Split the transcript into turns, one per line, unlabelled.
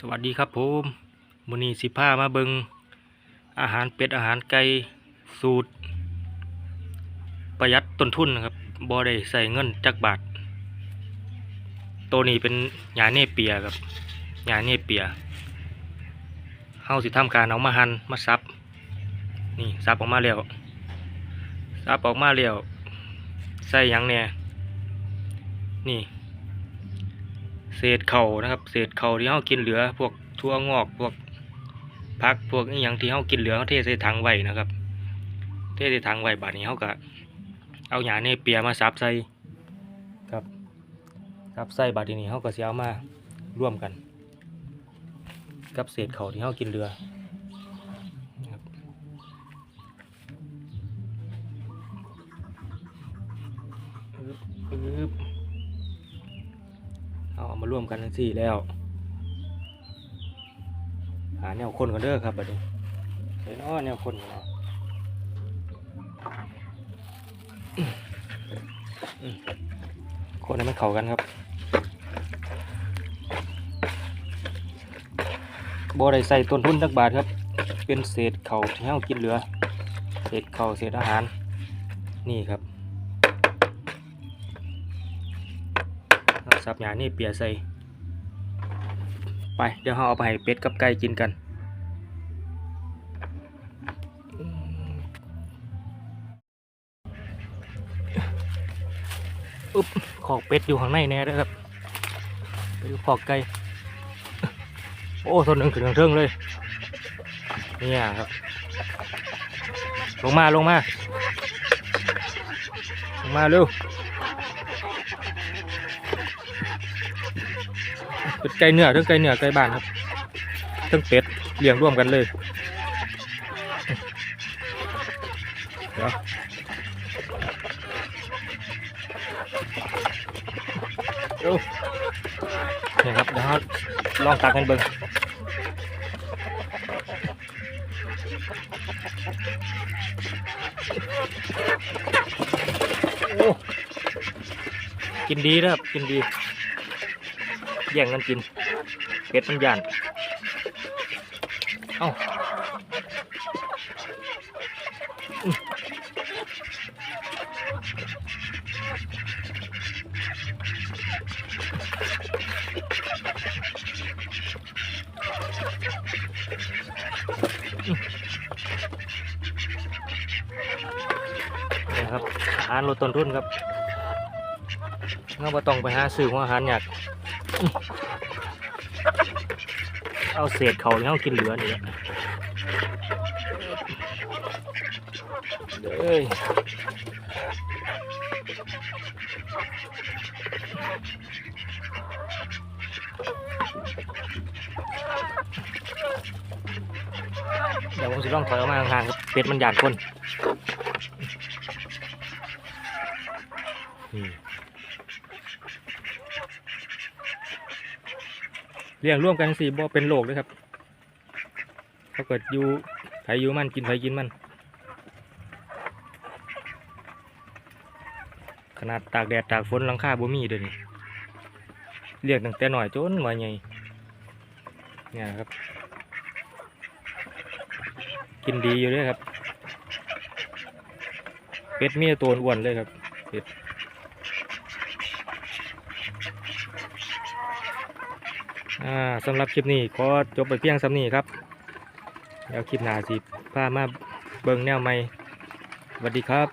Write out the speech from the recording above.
สวัสดีครับผมมือนีสิพามาเบิงอาหารเป็ดอาหารไก่สูตร ประหยัดต้นทุนนะครับบ่ได้ใส่เงินจักบาท ตัวนี้เป็นหญ้าเน่เปียครับหญ้าเน่เปียเฮาสิทำการเอามาหั่นมาซับนี่ซับออกมาแล้วซับออกมาแล้วใส่ยังแหน่ยนี่ เศษเข่านะครับ เศษเข่าที่เรากินเหลือ พวกทั่วงอกพวกพักพวกอหย่างที่เรากินเหลือเขาเทใส่ถังไว้นะครับ เทใส่ถังไว้บาดนี้เขาก็เอาหยาเนเปียมาซับใส่ครับซับใส่บาดนี้เขาก็สิเอามาร่วมกัน กับเศษเข่าที่เรากินเหลือครับ เอามาร่วมกันทั้งสี่แล้ว หาแนวคนกันเด้อครับบัดนี้เห็นอ้อแนวคนกันเนาะคนให้มันเข้ากันครับบ่ได้ใส่ต้นทุนจักบาทครับ เป็นเศษเข่าที่เรากินเหลือ เศษเข่าเศษอาหาร นี่ครับ สับหยานี่เปียใส่ ไป เดี๋ยวเราเอาไปให้เป็ดกับไก่กินกัน อุ๊บขอกเป็ดอยู่ข้างในแน่เลยครับไปดูขอกไก่ โอ้ตัวหนึ่งถึงเทิงเลย เนี่ยครับ ลงมาลงมา ลงมาเร็ว เป็นไก่เนื้อเรื่องไก่เนื้อไก่บ้านครับเรื่องเป็ดเลี้ยงร่วมกันเลยเดี๋ยวดูนี่ครับเดี๋ยวเราลองตักกันเบิ่งโอ้ กินดีนะครับกินดี แย่งกันกินเป็ดมันย่านเอ้าอื้ออื้อนี่ครับอาหารลดต้นทุนครับ เราไ่ต้องไปหาซื้อของอาหารอยากเอาเศษเขาที่เขากินเหลือนี่แหละเอ้ยเดี๋ยวผมจะลองถอยออกมาห่างๆครับเป็ดมันหยาดคน อืม เลี้ยงร่วมกันสิบ่เป็นโรคเลยครับถ้าเกิดอยู่ไผอยู่มันกินไผกินมัน ขนาดตากแดดตากฝนหลังคาบ่มีเดี๋ยวนี้เลี้ยงตั้งแต่หน่อยจนวัยใหญ่เนี่ยครับ กินดีอยู่เลยครับ เป็ดมีตัวอ้วนเลยครับ เป็ด อ่าสำหรับคลิปนี้ขอจบไปเพียงสำนี้ครับแล้วคลิปหน้าสิพามาเบิ่งแนวใหม่สวัสดีครับ